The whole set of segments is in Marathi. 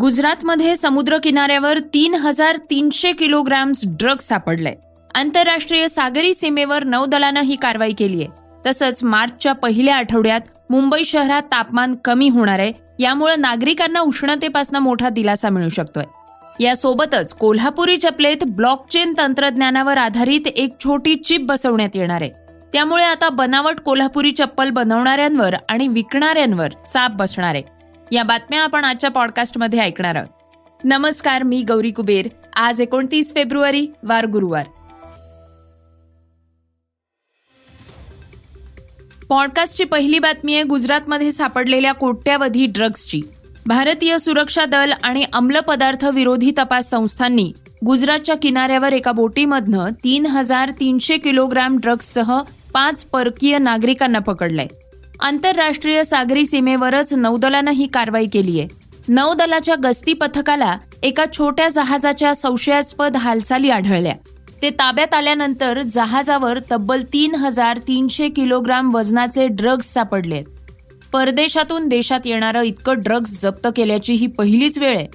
गुजरातमध्ये समुद्र किनाऱ्यावर तीन हजार तीनशे किलोग्राम्स ड्रग्ज सापडलंय आंतरराष्ट्रीय सागरी सीमेवर नौदलानं ही कारवाई केली आहे. तसंच मार्चच्या पहिल्या आठवड्यात मुंबई शहरात तापमान कमी होणार आहे. यामुळे नागरिकांना उष्णतेपासून मोठा दिलासा मिळू शकतोय. यासोबतच कोल्हापुरी चपलेत ब्लॉकचेन तंत्रज्ञानावर आधारित एक छोटी चिप बसवण्यात येणार आहे. त्यामुळे आता बनावट कोल्हापुरी चप्पल बनवणाऱ्यांवर आणि विकणाऱ्यांवर चाप बसणार आहे. या बातम्या आपण आजच्या पॉडकास्टमध्ये ऐकणार आहोत. नमस्कार मी गौरी कुबेर. आज एकोणतीस फेब्रुवारी वार गुरुवार. पॉडकास्टची पहिली बातमी आहे गुजरातमध्ये सापडलेल्या कोट्यावधी ड्रग्जची भारतीय सुरक्षा दल आणि अंमल पदार्थ विरोधी तपास संस्थांनी गुजरातच्या किनाऱ्यावर एका बोटीमधनं तीन हजार तीनशे किलोग्राम ड्रग्जसह पाच परकीय नागरिकांना पकडलंय. आंतरराष्ट्रीय सागरी सीमेवरच नौदलानं ही कारवाई केली आहे नौदलाच्या गस्ती पथकाला एका छोट्या जहाजाच्या संशयास्पद हालचाली आढळल्या. ते ताब्यात आल्यानंतर जहाजावर तब्बल तीन हजार तीनशे किलोग्राम वजनाचे ड्रग्ज सापडले परदेशातून देशात येणारं इतकं ड्रग्ज जप्त केल्याची ही पहिलीच वेळ आहे.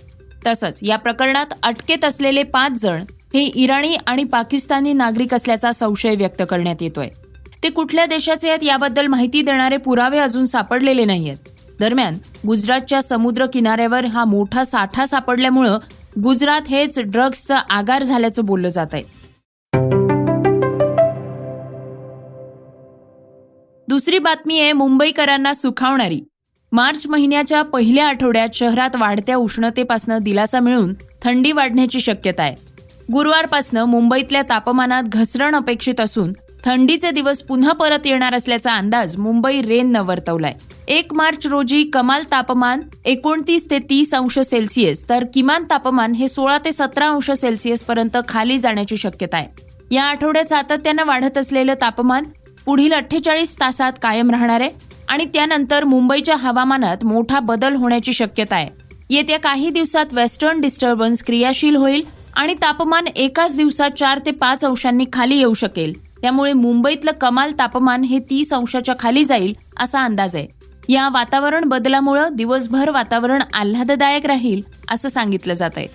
तसंच या प्रकरणात अटकेत असलेले पाच जण हे इराणी आणि पाकिस्तानी नागरिक असल्याचा संशय व्यक्त करण्यात येतोय. ते कुठल्या देशाचे आहेत याबद्दल माहिती देणारे पुरावे अजून सापडलेले नाहीयेत. दरम्यान गुजरातच्या समुद्र किनाऱ्यावर हा मोठा साठा सापडल्यामुळं गुजरात हेच ड्रग्जचं आगार झाल्याचं बोललं जात आहे. दुसरी बातमी आहे मुंबईकरांना सुखावणारी. मार्च महिन्याच्या पहिल्या आठवड्यात शहरात वाढत्या उष्णतेपासून दिलासा मिळून थंडी वाढण्याची शक्यता आहे. गुरुवारपासनं मुंबईतल्या तापमानात घसरण अपेक्षित असून थंडीचे दिवस पुन्हा परत येणार असल्याचा अंदाज मुंबई रेननं वर्तवलाय. एक मार्च रोजी कमाल तापमान एकोणतीस ते तीस अंश सेल्सिअस तर किमान तापमान हे सोळा ते सतरा अंश सेल्सिअस पर्यंत खाली जाण्याची शक्यता आहे. या आठवड्यात सातत्यानं वाढत असलेलं तापमान पुढील अठ्ठेचाळीस तासात कायम राहणार आहे आणि त्यानंतर मुंबईच्या हवामानात मोठा बदल होण्याची शक्यता आहे. येत्या काही दिवसात वेस्टर्न डिस्टर्बन्स क्रियाशील होईल आणि तापमान एकाच दिवसात चार ते पाच अंशांनी खाली येऊ शकेल. त्यामुळे मुंबईतलं कमाल तापमान हे तीस अंशाच्या खाली जाईल असा अंदाज आहे. या वातावरण बदलामुळे दिवसभर वातावरण आल्हाददायक राहील असं सांगितलं जात आहे.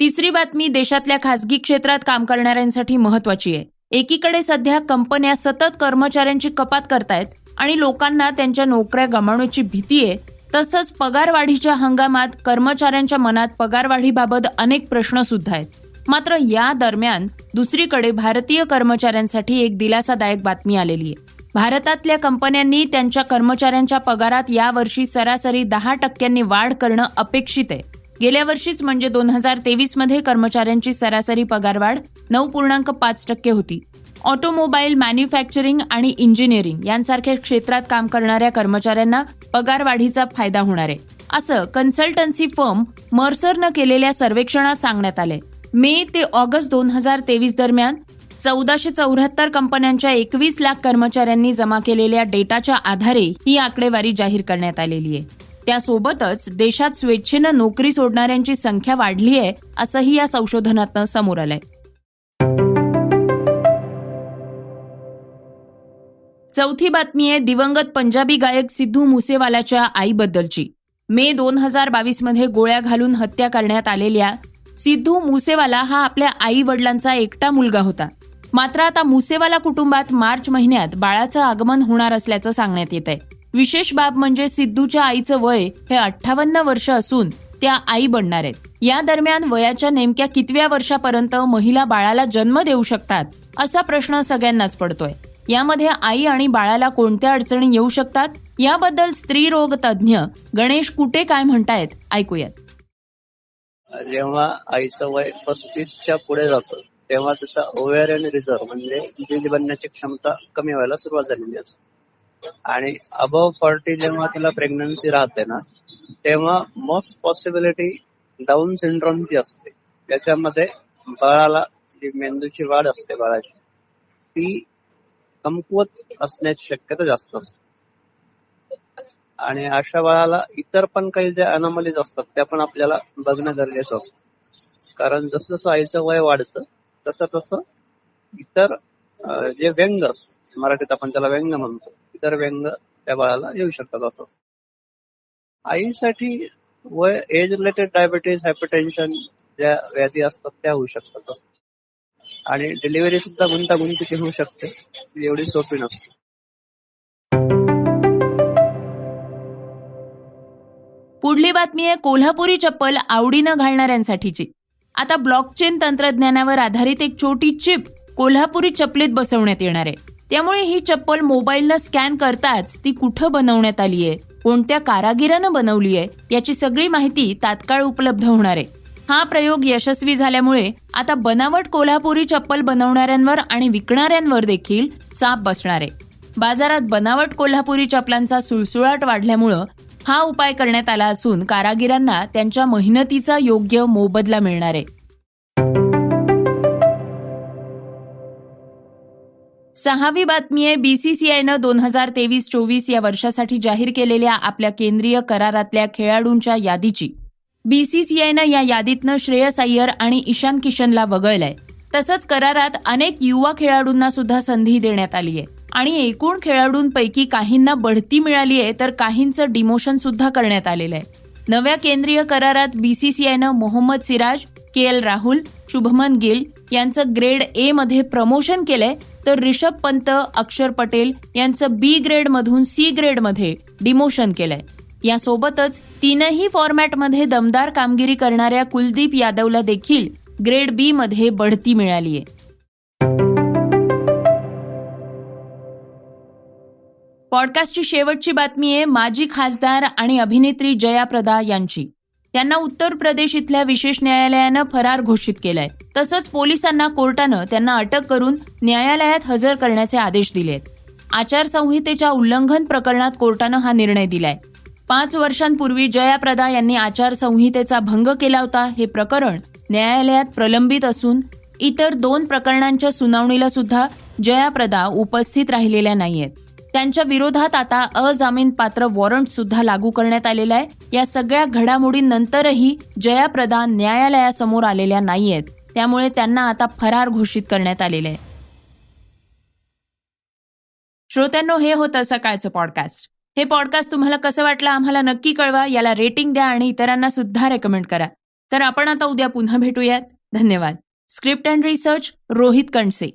तिसरी बातमी देशातल्या खासगी क्षेत्रात काम करणाऱ्यांसाठी महत्वाची आहे. एकीकडे सध्या कंपन्या सतत कर्मचाऱ्यांची कपात करतायत आणि लोकांना त्यांच्या नोकऱ्या गमावण्याची भीती आहे तसंच पगारवाढीच्या हंगामात कर्मचाऱ्यांच्या मनात पगारवाढीबाबत अनेक प्रश्न सुद्धा आहेत. मात्र या दरम्यान दुसरीकडे भारतीय कर्मचाऱ्यांसाठी एक दिलासादायक बातमी आलेली आहे. भारतातल्या कंपन्यांनी त्यांच्या कर्मचाऱ्यांच्या पगारात यावर्षी सरासरी दहा टक्क्यांनी वाढ करणं अपेक्षित आहे. गेल्या वर्षीच म्हणजे दोन हजार तेवीसमध्ये कर्मचाऱ्यांची सरासरी पगारवाढ नऊ पूर्णांक पाच टक्के होती. ऑटोमोबाईल मॅन्युफॅक्चरिंग आणि इंजिनिअरिंग यांसारख्या क्षेत्रात काम करणाऱ्या कर्मचाऱ्यांना पगारवाढीचा फायदा होणार आहे. असं कन्सल्टन्सी फर्म मर्सरनं केलेल्या सर्वेक्षणात सांगण्यात आले मे ते ऑगस्ट दोन हजार तेवीस दरम्यान चौदाशे चौऱ्याहत्तर कंपन्यांच्या एकवीस लाख कर्मचाऱ्यांनी जमा केलेल्या डेटाच्या आधारे ही आकडेवारी जाहीर करण्यात आलेली आहे. त्यासोबतच देशात स्वेच्छेनं नोकरी सोडणाऱ्यांची संख्या वाढली आहे असंही या संशोधनातनं समोर आलंय. चौथी बातमी आहे दिवंगत पंजाबी गायक सिद्धू मुसेवालाच्या आईबद्दलची. मे दोन हजार बावीसमध्ये गोळ्या घालून हत्या करण्यात आलेल्या सिद्धू मुसेवाला हा आपल्या आई वडिलांचा एकटा मुलगा होता. मात्र आता मुसेवाला कुटुंबात मार्च महिन्यात बाळाचं आगमन होणार असल्याचं सांगण्यात येत आहे विशेष बाब म्हणजे सिद्धूच्या आईचं वय हे अठ्ठावन्न वर्ष असून त्या आई बनणार आहेत. या दरम्यान वयाच्या नेमक्या कितव्या वर्षापर्यंत महिला बाळाला जन्म देऊ शकतात असा प्रश्न सगळ्यांनाच पडतोय. यामध्ये आई आणि बाळाला कोणत्या अडचणी येऊ शकतात? याबद्दल स्त्री रोग तज्ज्ञ गणेश कुटे काय म्हणतायत? ऐकूयात. जेव्हा आईचं वय पस्तीसच्या पुढे जातं तेव्हा त्याचा ओव्हॅरियन रिझर्व म्हणजे बीज बनण्याची क्षमता कमी व्हायला सुरुवात झालेली असते. आणि अबव फॉर्टी जेव्हा तिला प्रेग्नन्सी राहते ना तेव्हा मोस्ट पॉसिबिलिटी डाऊन सिंड्रोमची असते. त्याच्यामध्ये बाळाला जी मेंदूची वाढ असते बाळाची ती कमकुवत असण्याची शक्यता जास्त असते. आणि अशा बाळाला इतर पण काही ज्या अनामलीज असतात त्या पण आपल्याला बघणं गरजेचं असतं. कारण जसं जसं आईचं वय वाढतं तसं तसं इतर जे व्यंग असतात मराठीत आपण त्याला व्यंग म्हणतो इतर व्यंग त्या बाळाला येऊ शकतात असं आईसाठी वय एज रिलेटेड डायबिटीज हायपरटेन्शन ज्या व्याधी असतात त्या होऊ शकतात आणि डिलिव्हरी सुद्धा गुंतागुंतीची होऊ शकते. एवढी सोपी नसते. पुढली बातमी आहे कोल्हापुरी चप्पल आवडीनं घालणाऱ्यांसाठीची. आता ब्लॉकचेन तंत्रज्ञानावर आधारित एक छोटी चिप कोल्हापुरी चपलीत बसवण्यात येणार आहे. त्यामुळे ही चप्पल मोबाईलनं स्कॅन करताच ती कुठं बनवण्यात आली आहे कोणत्या कारागिरानं बनवली आहे याची सगळी माहिती तात्काळ उपलब्ध होणार आहे. हा प्रयोग यशस्वी झाल्यामुळे आता बनावट कोल्हापुरी चप्पल बनवणाऱ्यांवर आणि विकणाऱ्यांवर देखील चाप बसणार आहे. बाजारात बनावट कोल्हापुरी चपलांचा सुळसुळाट वाढल्यामुळं हा उपाय करण्यात आला असून कारागिरांना त्यांच्या मेहनतीचा योग्य मोबदला मिळणार आहे. सहावी बातमी आहे. बीसीसीआयनं दोन हजार तेवीस चोवीस या वर्षासाठी जाहीर केलेल्या आपल्या केंद्रीय करारातल्या खेळाडूंच्या यादीची. बीसीसीआयनं या यादीतनं श्रेयस अय्यर आणि ईशान किशनला वगळलंय. तसंच करारात अनेक युवा खेळाडूंना सुद्धा संधी देण्यात आली आहे. आणि एकूण खेळाडूंपैकी काहींना बढती मिळाली आहे तर काहींचं डिमोशन सुद्धा करण्यात आलेलं आहे. नव्या केंद्रीय करारात बीसीसीआयनं मोहम्मद सिराज के एल राहुल शुभमन गिल यांचं ग्रेड ए मध्ये प्रमोशन केलंय तर रिषभ पंत अक्षर पटेल यांचं बी ग्रेडमधून सी ग्रेडमध्ये डिमोशन केलंय. यासोबतच तीनही फॉर्मॅटमध्ये दमदार कामगिरी करणाऱ्या कुलदीप यादवला देखील ग्रेड बी मध्ये बढती मिळाली आहे पॉडकास्टची शेवटची बातमी आहे माजी खासदार आणि अभिनेत्री जयाप्रदा यांची. त्यांना उत्तर प्रदेश इथल्या विशेष न्यायालयानं फरार घोषित केलाय. तसंच पोलिसांना कोर्टानं त्यांना अटक करून न्यायालयात हजर करण्याचे आदेश दिलेत. आचारसंहितेच्या उल्लंघन प्रकरणात कोर्टानं हा निर्णय दिलाय. पाच वर्षांपूर्वी जयाप्रदा यांनी आचारसंहितेचा भंग केला होता हे प्रकरण न्यायालयात प्रलंबित असून इतर दोन प्रकरणांच्या सुनावणीला सुद्धा जयाप्रदा उपस्थित राहिलेल्या नाहीयेत. त्यांच्या विरोधात आता अजामीन पात्र वॉरंट सुद्धा लागू करण्यात आलेला आहे. या सगळ्या घडामोडींनंतरही जयाप्रदा न्यायालयासमोर आलेल्या नाहीयेत. त्यामुळे त्यांना आता फरार घोषित करण्यात आलेले आहे. श्रोत्यांनो हे होतं सकाळचं पॉडकास्ट हे पॉडकास्ट तुम्हाला कसं वाटलं आम्हाला नक्की कळवा याला रेटिंग द्या आणि इतरांना सुद्धा रेकमेंड करा. तर आपण आता उद्या पुन्हा भेटूयात. धन्यवाद. Script and research Rohit Kanse.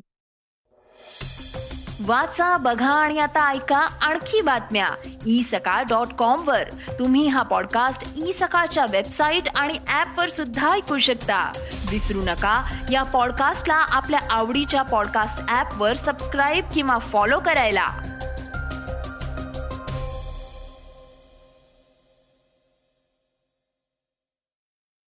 वाचा बघा आणि आता ऐका आणखी बातम्या. ई सकाळ डॉट कॉम वर. तुम्ही हा पॉडकास्ट ई सकाळच्या वेबसाईट आणि ऍप वर सुद्धा ऐकू शकता. विसरू नका या पॉडकास्टला आपल्या आवडीच्या पॉडकास्ट ऍप वर सबस्क्राईब किंवा फॉलो करायला.